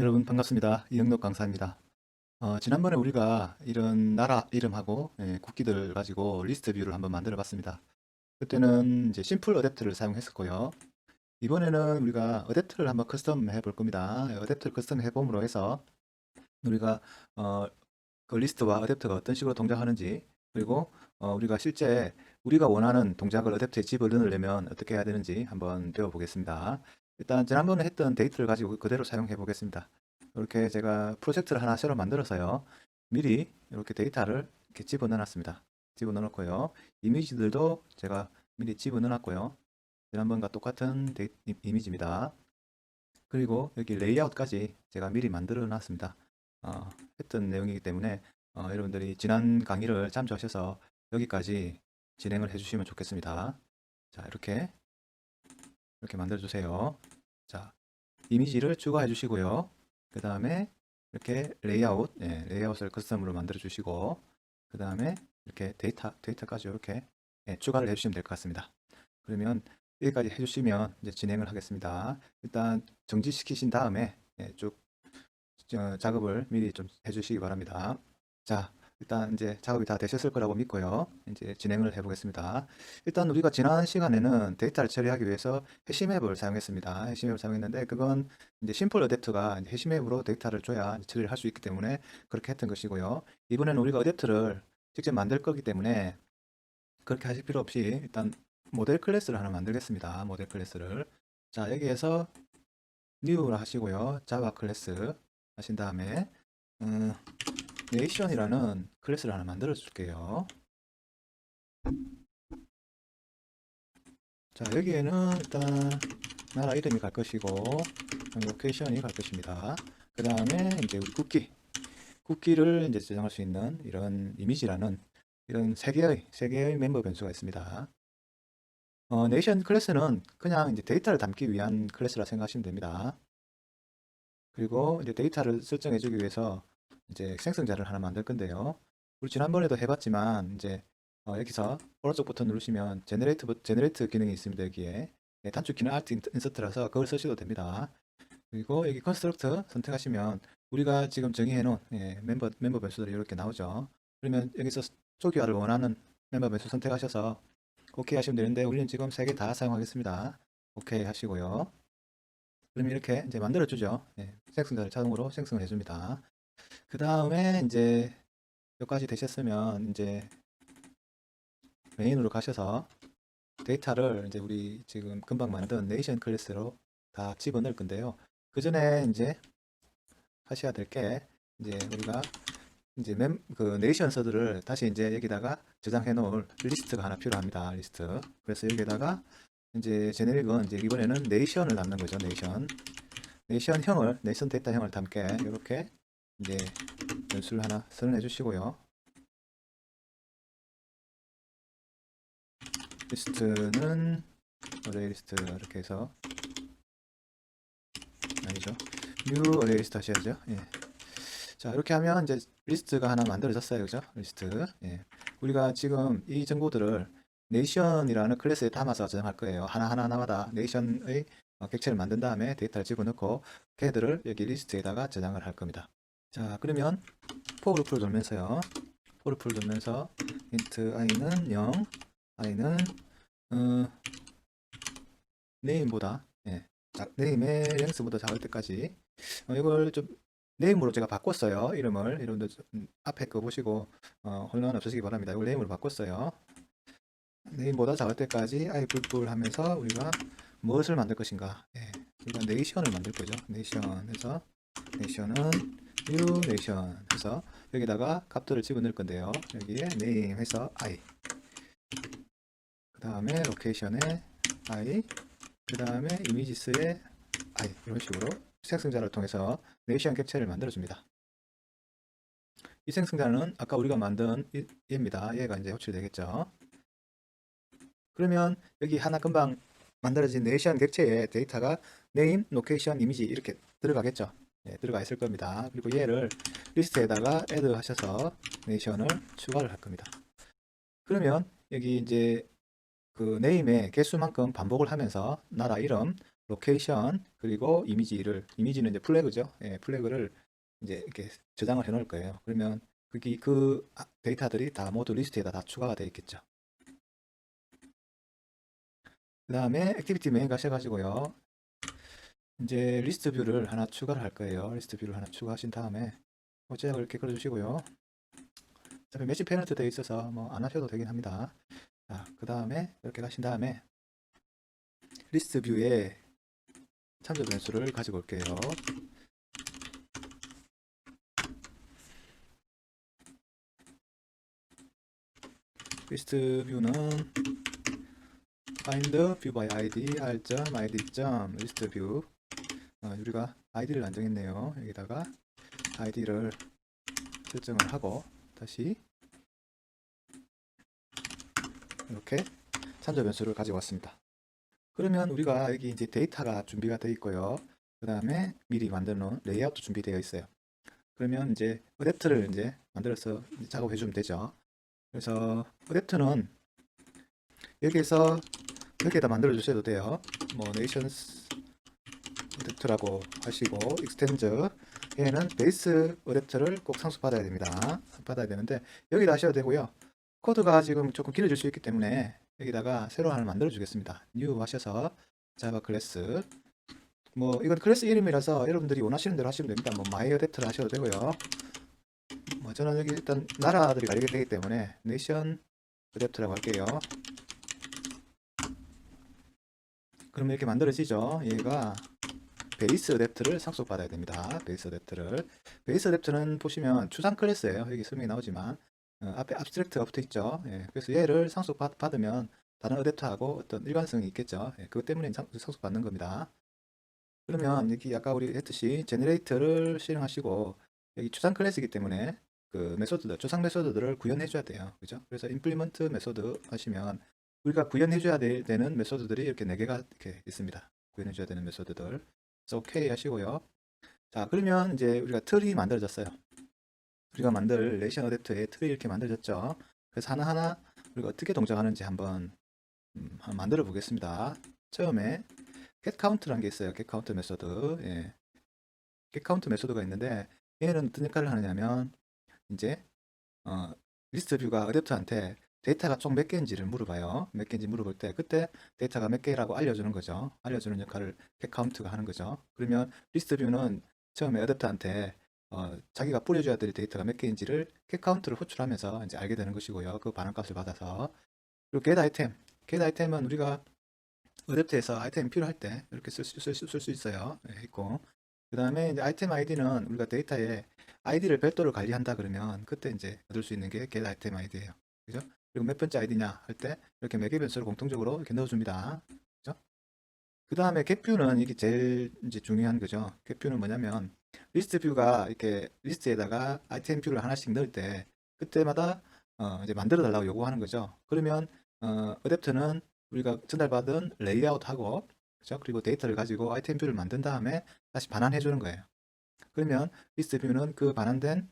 여러분 반갑습니다. 이영록 강사입니다. 어, 지난번에 우리가 이런 나라 이름하고 예, 국기들 가지고 리스트 뷰를 한번 만들어 봤습니다. 그때는 이제 심플 어댑트를 사용했었고요. 이번에는 우리가 어댑트를 한번 커스텀 해볼 겁니다. 어댑트를 커스텀 해봄으로 해서 우리가 어, 그 리스트와 어댑트가 어떤 식으로 동작하는지 그리고 어, 우리가 실제 우리가 원하는 동작을 어댑트에 집어넣으려면 어떻게 해야 되는지 한번 배워보겠습니다. 일단 지난번에 했던 데이터를 가지고 그대로 사용해 보겠습니다. 이렇게 제가 프로젝트를 하나 새로 만들어서요. 미리 이렇게 데이터를 이렇게 집어 넣어 놨습니다. 집어 넣어 놓고요. 이미지들도 제가 미리 집어 넣어 놨고요. 지난번과 똑같은 데이, 이- 이미지입니다. 그리고 여기 레이아웃까지 제가 미리 만들어 놨습니다. 어, 했던 내용이기 때문에 어, 여러분들이 지난 강의를 참조하셔서 여기까지 진행을 해주시면 좋겠습니다. 자, 이렇게 이렇게 만들어 주세요. 자, 이미지를 추가해 주시고요. 그 다음에 이렇게 레이아웃, 예, 레이아웃을 커스텀으로 만들어 주시고, 그 다음에 이렇게 데이터, 데이터까지 이렇게 예, 추가를 해 주시면 될 것 같습니다. 그러면 여기까지 해주시면 이제 진행을 하겠습니다. 일단 정지시키신 다음에 예, 쭉 어, 작업을 미리 좀 해주시기 바랍니다. 자, 일단 이제 작업이 다 되셨을 거라고 믿고요. 이제 진행을 해보겠습니다. 일단 우리가 지난 시간에는 데이터를 처리하기 위해서 해시맵을 사용했습니다. 해시맵을 사용했는데 그건 이제 심플 어댑트가 이제 해시맵으로 데이터를 줘야 처리를 할 수 있기 때문에 그렇게 했던 것이고요. 이번에는 우리가 어댑트를 직접 만들 거기 때문에 그렇게 하실 필요 없이 일단 모델 클래스를 하나 만들겠습니다. 모델 클래스를. 자, 여기에서 new를 하시고요. 자바 클래스 하신 다음에 음, 네이션이라는 클래스를 하나 만들어 줄게요. 자, 여기에는 일단 나라 이름이 갈 것이고 로케이션이 갈 것입니다. 그 다음에 이제 우리 국기 국기를 이제 저장할 수 있는 이런 이미지라는 이런 세 개의 세 개의 멤버 변수가 있습니다. 어, 네이션 클래스는 그냥 이제 데이터를 담기 위한 클래스라 생각하시면 됩니다. 그리고 이제 데이터를 설정해 주기 위해서 이제 생성자를 하나 만들 건데요. 우리 지난번에도 해봤지만 이제 어, 여기서 오른쪽 버튼 누르시면 제너레이트 버- 제너레이트 기능이 있습니다. 여기에 예, 단축 기능 알트 인서트라서 그걸 쓰셔도 됩니다. 그리고 여기 컨스트럭트 선택하시면 우리가 지금 정의해 놓은 예, 멤버 멤버 변수들이 이렇게 나오죠. 그러면 여기서 초기화를 원하는 멤버 변수 선택하셔서 오케이 하시면 되는데 우리는 지금 세 개 다 사용하겠습니다. 오케이 하시고요. 그러면 이렇게 이제 만들어 주죠. 예, 생성자를 자동으로 생성을 해줍니다. 그 다음에 이제 여기까지 되셨으면 이제 메인으로 가셔서 데이터를 이제 우리 지금 금방 만든 네이션 클래스로 다 집어넣을 건데요. 그 전에 이제 하셔야 될 게 이제 우리가 이제 mem그 네이션 서들을 다시 이제 여기다가 저장해 놓을 리스트가 하나 필요합니다. 리스트. 그래서 여기다가 이제 제네릭은 이제 이번에는 네이션을 담는 거죠. 네이션. 네이션형을 네이션 데이터형을 담게 이렇게 이제 변수를 하나 선언해 주시고요. 리스트는 어레이 리스트 이렇게 해서 아니죠. 뉴 어레이 리스트 하셔야죠. 예. 자, 이렇게 하면 이제 리스트가 하나 만들어졌어요. 그죠? 리스트. 예. 우리가 지금 이 정보들을 네이션이라는 클래스에 담아서 저장할 거예요. 하나하나마다 네이션의 어, 객체를 만든 다음에 데이터를 집어넣고 걔들을 여기 리스트에다가 저장을 할 겁니다. 자, 그러면 포를 풀 돌면서요. 포를 풀 돌면서 int i는 0, i는 어, 네임보다 예, 자, 네임의 랭스보다 작을 때까지 어, 이걸 좀 네임으로 제가 바꿨어요. 이름을 이름도 앞에 거 보시고 어, 혼란 없으시기 바랍니다. 이걸 네임으로 바꿨어요. 네임보다 작을 때까지 i 뿔뿔 하면서 우리가 무엇을 만들 것인가? 예, 우리가 네이션을 만들 거죠. 네이션 해서 네이션은 네이션 해서 여기다가 값들을 집어넣을 건데요. 여기에 name 해서 i 그 다음에 로케이션에 i 그 다음에 이미지스에 i 이런 식으로 생성자를 통해서 네이션 객체를 만들어 줍니다. 이 생성자는 아까 우리가 만든 이- 얘입니다. 얘가 이제 호출되겠죠. 그러면 여기 하나 금방 만들어진 네이션 객체의 데이터가 네임, 로케이션, 이미지 이렇게 들어가겠죠. 예, 들어가 있을 겁니다. 그리고 얘를 리스트에다가 add 하셔서 네이션을 추가를 할 겁니다. 그러면 여기 이제 그 네임의 개수만큼 반복을 하면서 나라 이름, 로케이션 그리고 이미지를 이미지는 이제 플래그죠. 예, 플래그를 이제 이렇게 저장을 해 놓을 거예요. 그러면 그게 그 아- 데이터들이 다 모두 리스트에다 다 추가가 되어 있겠죠. 그 다음에 액티비티 메인 가셔가지고요. 이제 리스트 뷰를 하나 추가를 할 거예요. 리스트 뷰를 하나 추가하신 다음에 모자역을 이렇게 걸어주시고요. 어차피 매치 페널트 되어 있어서 뭐 안 하셔도 되긴 합니다. 자, 그 다음에 이렇게 가신 다음에 리스트 뷰에 참조 변수를 가지고 올게요. 리스트 뷰는 find view by id r.id. 리스트 뷰 어, 우리가 아이디를 안 정했네요. 여기다가 아이디를 설정을 하고 다시 이렇게 참조 변수를 가지고 왔습니다. 그러면 우리가 여기 이제 데이터가 준비가 되어 있고요. 그 다음에 미리 만들어 놓은 레이아웃도 준비되어 있어요. 그러면 이제 어댑터를 이제 만들어서 이제 작업해 주면 되죠. 그래서 어댑터는 여기에서 여기에다 만들어 주셔도 돼요. 뭐 nations 어댑터라고 하시고 익스텐드 얘는 베이스 어댑터를 꼭 상수 받아야 됩니다. 받아야 되는데 여기다 하셔도 되고요. 코드가 지금 조금 길어질 수 있기 때문에 여기다가 새로 하나 만들어 주겠습니다. new 하셔서 자바 클래스 뭐 이건 클래스 이름이라서 여러분들이 원하시는 대로 하시면 됩니다. 뭐 마이 어댑터를 하셔도 되고요. 뭐 저는 여기 일단 나라들이 갈리게 되기 때문에 네이션 어댑터라고 할게요. 그럼 이렇게 만들어지죠. 얘가 베이스 어댑터를 상속받아야 됩니다. 베이스 어댑터를 베이스 어댑터는 보시면 추상 클래스예요. 여기 설명이 나오지만 어, 앞에 abstract가 붙어 있죠. 예, 그래서 얘를 상속 받, 받으면 다른 어댑터하고 어떤 일관성이 있겠죠. 예, 그것 때문에 상, 상속 받는 겁니다. 그러면 여기 아까 우리 했듯이 제너레이터를 실행하시고 여기 추상 클래스이기 때문에 그 메소드들, 추상 메소드들을 구현해 줘야 돼요. 그죠? 그래서 implement 메소드 하시면 우리가 구현해 줘야 되, 는 메소드들이 이렇게 네 개가 이렇게 있습니다. 구현해 줘야 되는 메소드들. 오케이 하시고요. 자, 그러면 이제 우리가 틀이 만들어졌어요. 우리가 만들 레이션 어댑터에 틀이 이렇게 만들어졌죠. 그래서 하나하나 우리가 어떻게 동작하는지 한번, 음, 한번 만들어 보겠습니다. 처음에 get count라는 게 있어요. get count 메소드. 예. get count 메소드가 있는데 얘는 어떤 역할을 하느냐면 이제 어, 리스트 뷰가 어댑터한테 데이터가 총 몇 개인지를 물어봐요. 몇 개인지 물어볼 때 그때 데이터가 몇 개라고 알려주는 거죠. 알려주는 역할을 count가 하는 거죠. 그러면 리스트 뷰는 처음에 어댑터한테 어, 자기가 뿌려줘야 될 데이터가 몇 개인지를 count를 호출하면서 이제 알게 되는 것이고요. 그 반응값을 받아서 그리고 get item, get item은 우리가 어댑터에서 아이템이 필요할 때 이렇게 쓸수 있어요. 예, 있고 그 다음에 아이템 아이디는 우리가 데이터에 아이디를 별도로 관리한다 그러면 그때 이제 얻을 수 있는 게 get 아이템 아이디예요. 그죠? 그리고 몇 번째 아이디냐 할 때 이렇게 매개 변수를 공통적으로 이렇게 넣어줍니다. 그죠? 그 다음에 겟뷰는 이게 제일 이제 중요한 거죠. 겟뷰는 뭐냐면 리스트 뷰가 이렇게 리스트에다가 아이템 뷰를 하나씩 넣을 때 그때마다 어 이제 만들어 달라고 요구하는 거죠. 그러면 어 어댑터는 우리가 전달받은 레이아웃하고 그죠? 그리고 데이터를 가지고 아이템 뷰를 만든 다음에 다시 반환해 주는 거예요. 그러면 리스트 뷰는 그 반환된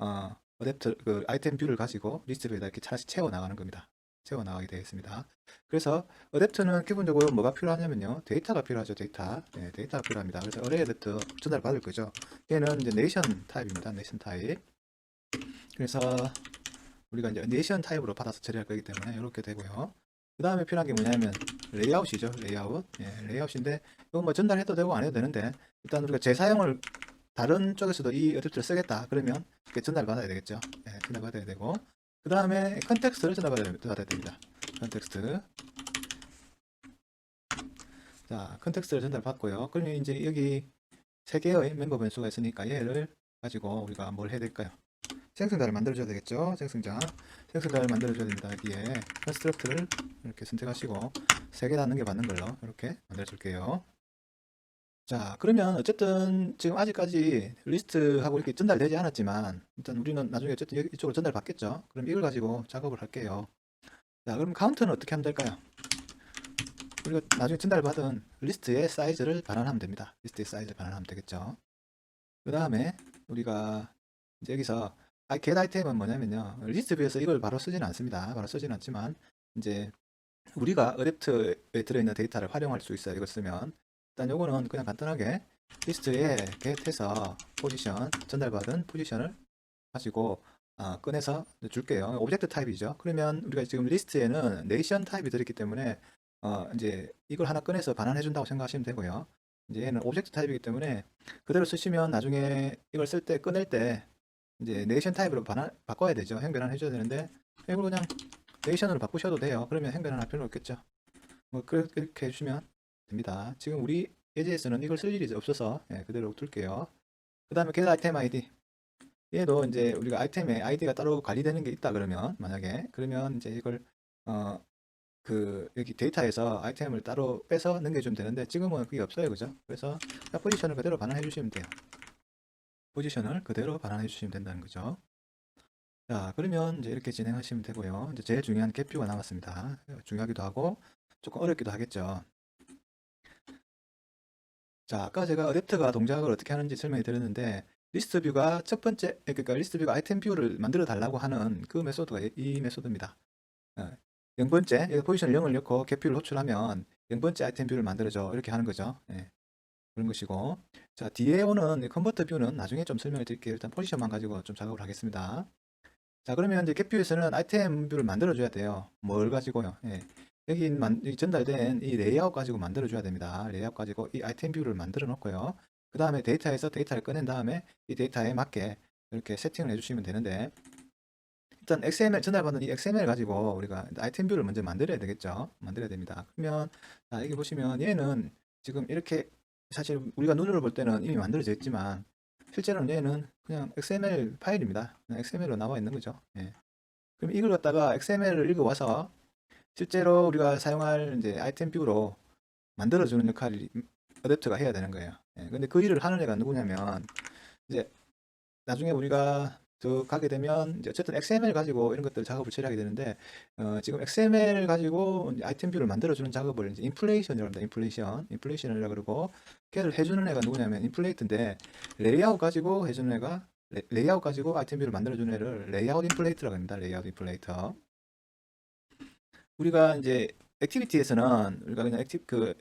어, 어댑터 그 아이템 뷰를 가지고 리스트 뷰에다 이렇게 차씩 채워 나가는 겁니다. 채워 나가게 되어 있습니다. 그래서 어댑터는 기본적으로 뭐가 필요하냐면요. 데이터가 필요하죠. 데이터. 네, 데이터가 필요합니다. 그래서 어레이 어댑터 전달 받을 거죠. 얘는 이제 네이션 타입입니다. 네이션 타입. 그래서 우리가 이제 네이션 타입으로 받아서 처리할 거기 때문에 이렇게 되고요. 그 다음에 필요한 게 뭐냐면 레이아웃이죠. 레이아웃. 예, 레이아웃인데 이거 뭐 전달해도 되고 안 해도 되는데 일단 우리가 재사용을 다른 쪽에서도 이 어댑터를 쓰겠다. 그러면 이렇게 전달 받아야 되겠죠. 예, 전달 받아야 되고 그 다음에 컨텍스트를 전달 받아야, 됩니다. 컨텍스트. 자, 컨텍스트를 전달 받고요. 그러면 이제 여기 세 개의 멤버 변수가 있으니까 얘를 가지고 우리가 뭘 해야 될까요? 생성자를 만들어줘야 되겠죠. 생성자. 생성자를 만들어줘야 됩니다. 여기에 컨스트럭트를 이렇게 선택하시고 세개 닫는 게 맞는 걸로 이렇게 만들어 줄게요. 자, 그러면 어쨌든 지금 아직까지 리스트하고 이렇게 전달되지 않았지만 일단 우리는 나중에 어쨌든 이쪽으로 전달 받겠죠. 그럼 이걸 가지고 작업을 할게요. 자, 그럼 카운트는 어떻게 하면 될까요? 우리가 나중에 전달받은 리스트의 사이즈를 반환하면 됩니다. 리스트의 사이즈를 반환하면 되겠죠. 그 다음에 우리가 이제 여기서 아, get 아이템은 뭐냐면요. 리스트 뷰에서 이걸 바로 쓰지는 않습니다. 바로 쓰지는 않지만 이제 우리가 어댑터에 들어있는 데이터를 활용할 수 있어요. 이걸 쓰면 일단 요거는 그냥 간단하게 리스트에 get해서 포지션 전달받은 포지션을 가지고 아, 꺼내서 줄게요. 오브젝트 타입이죠. 그러면 우리가 지금 리스트에는 네이션 타입이 들어있기 때문에 어, 이제 이걸 하나 꺼내서 반환해 준다고 생각하시면 되고요. 이제 얘는 오브젝트 타입이기 때문에 그대로 쓰시면 나중에 이걸 쓸 때 꺼낼 때 이제 네이션 타입으로 반환 바꿔야 되죠. 행변환 해줘야 되는데 이걸 그냥 네이션으로 바꾸셔도 돼요. 그러면 행변환 할 필요 없겠죠. 뭐 그렇게 해주시면 됩니다. 지금 우리 예제에서는 이걸 쓸 일이 없어서 예, 그대로 둘게요. 그 다음에 get 아이템 아이디. 얘도 이제 우리가 아이템에 아이디가 따로 관리되는 게 있다 그러면 만약에. 그러면 이제 이걸 어 그 여기 데이터에서 아이템을 따로 빼서 넘겨주면 되는데 지금은 그게 없어요. 그죠? 그래서 포지션을 그대로 반환해 주시면 돼요. 포지션을 그대로 반환해 주시면 된다는 거죠. 자 그러면 이제 이렇게 진행하시면 되고요. 이제 제일 중요한 갭뷰가 남았습니다. 중요하기도 하고 조금 어렵기도 하겠죠 자 아까 제가 어댑터가 동작을 어떻게 하는지 설명해 드렸는데 리스트 뷰가 첫 번째 그러니까 리스트 뷰가 아이템 뷰를 만들어 달라고 하는 그 메소드가 이- 이 메소드입니다. 어, 0번째 여기 포지션 0을 넣고 갭뷰를 호출하면 0번째 아이템 뷰를 만들어줘 이렇게 하는 거죠. 예, 그런 것이고 자 뒤에 오는 컨버터 뷰는 나중에 좀 설명을 드릴게요. 일단 포지션만 가지고 좀 작업을 하겠습니다. 자 그러면 이제 갭뷰에서는 아이템 뷰를 만들어 줘야 돼요. 뭘 가지고요? 예. 여기 만, 여기 전달된 이 레이아웃 가지고 만들어 줘야 됩니다. 레이아웃 가지고 이 아이템 뷰를 만들어 놓고요. 그 다음에 데이터에서 데이터를 꺼낸 다음에 이 데이터에 맞게 이렇게 세팅을 해주시면 되는데 일단 XML 전달받는 이 XML 가지고 우리가 아이템 뷰를 먼저 만들어야 되겠죠. 만들어야 됩니다. 그러면 자, 여기 보시면 얘는 지금 이렇게 사실 우리가 눈으로 볼 때는 이미 만들어져 있지만 실제로는 얘는 그냥 XML 파일입니다. 그냥 XML로 나와 있는 거죠. 예. 그럼 이걸 갖다가 XML을 읽어와서 실제로 우리가 사용할 이제 아이템 뷰로 만들어주는 역할을 어댑터가 해야 되는 거예요. 예, 근데 그 일을 하는 애가 누구냐면 이제 나중에 우리가 더 가게 되면 이제 어쨌든 XML 가지고 이런 것들 작업을 처리하게 되는데 어, 지금 XML 가지고 아이템 뷰를 만들어주는 작업을 이제 인플레이션이라고 합니다. 인플레이션, 인플레이션이라고 그러고 걔를 해주는 애가 누구냐면 인플레이트인데 레이아웃 가지고 해주는 애가 레, 레이아웃 가지고 아이템 뷰를 만들어주는 애를 레이아웃 인플레이트라고 합니다. 레이아웃 인플레이터. 우리가 이제 액티비티에서는 우리가 그냥 액티 그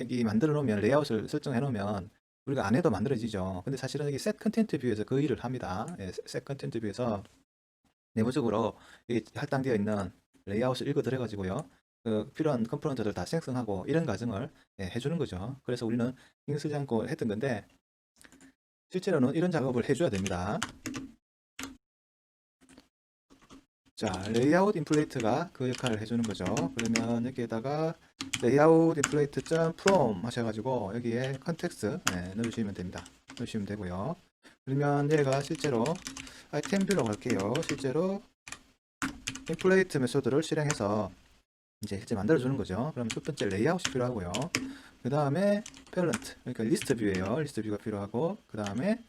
여기 만들어 놓으면 레이아웃을 설정해 놓으면 우리가 안 해도 만들어지죠. 근데 사실은 여기 셋 컨텐트 뷰에서 그 일을 합니다. 예, 셋 컨텐트 뷰에서 내부적으로 이 할당되어 있는 레이아웃을 읽어 들어 가지고요. 그 필요한 컴포넌트들 다 생성하고 이런 과정을 예, 해주는 거죠. 그래서 우리는 신경 쓰지 않고 했던 건데 실제로는 이런 작업을 해줘야 됩니다. 자, 레이아웃 인플레이트가 그 역할을 해주는 거죠. 그러면 여기에다가 레이아웃 인플레이트 점 from 하셔가지고 여기에 컨텍스트 네, 넣어주시면 됩니다. 넣으시면 되고요. 그러면 얘가 실제로 아이템 뷰라고 할게요. 실제로 인플레이트 메소드를 실행해서 이제 실제 만들어 주는 거죠. 그럼 첫 번째 레이아웃이 필요하고요. 그 다음에 parent 그러니까 리스트 뷰예요. 리스트 뷰가 필요하고 그 다음에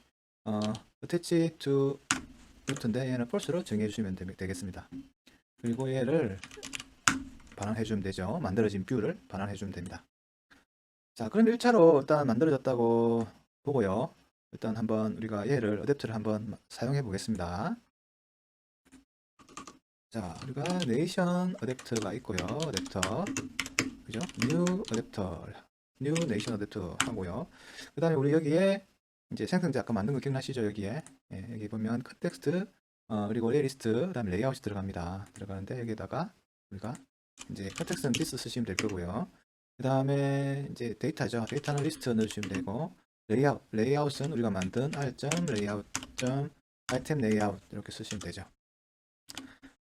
어, attach to 루트인데 얘는 false로 정해 주시면 되겠습니다. 그리고 얘를 반환해 주면 되죠. 만들어진 뷰를 반환해 주면 됩니다. 자, 그럼 1차로 일단 만들어졌다고 보고요. 일단 한번 우리가 얘를 어댑터를 한번 사용해 보겠습니다. 자, 우리가 네이션 어댑터가 있고요. 어댑터. 그죠? new 어댑터. new nation 어댑터 하고요. 그 다음에 우리 여기에 이제 생성자 아까 만든 거 기억나시죠? 여기에. 예, 여기 보면 컨텍스트, 어, 그리고 레이리스트, 그 다음에 레이아웃이 들어갑니다. 들어가는데 여기다가 우리가 이제 컨텍스트는 this 쓰시면 될 거고요. 그 다음에 이제 데이터죠. 데이터는 리스트 넣으시면 되고, 레이아웃, 레이아웃은 우리가 만든 r.layout. item layout 이렇게 쓰시면 되죠.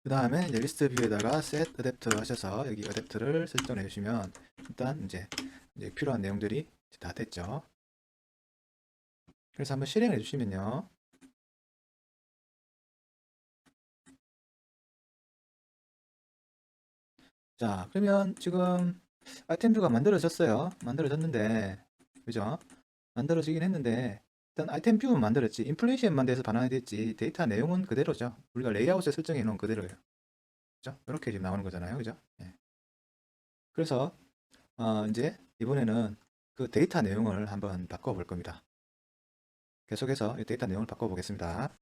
그 다음에 이제 리스트 뷰에다가 set adapter 하셔서 여기 adapter를 설정해 주시면 일단 이제, 이제 필요한 내용들이 다 됐죠. 그래서 한번 실행해 주시면요. 자, 그러면 지금 아이템 뷰가 만들어졌어요. 만들어졌는데, 그죠? 만들어지긴 했는데, 일단 아이템 뷰는 만들었지. 인플레이션만 돼서 반환이 됐지. 데이터 내용은 그대로죠. 우리가 레이아웃에 설정해 놓은 그대로예요. 그죠? 이렇게 지금 나오는 거잖아요. 그죠? 예. 그래서, 어, 이제 이번에는 그 데이터 내용을 한번 바꿔볼 겁니다. 계속해서 이 데이터 내용을 바꿔보겠습니다.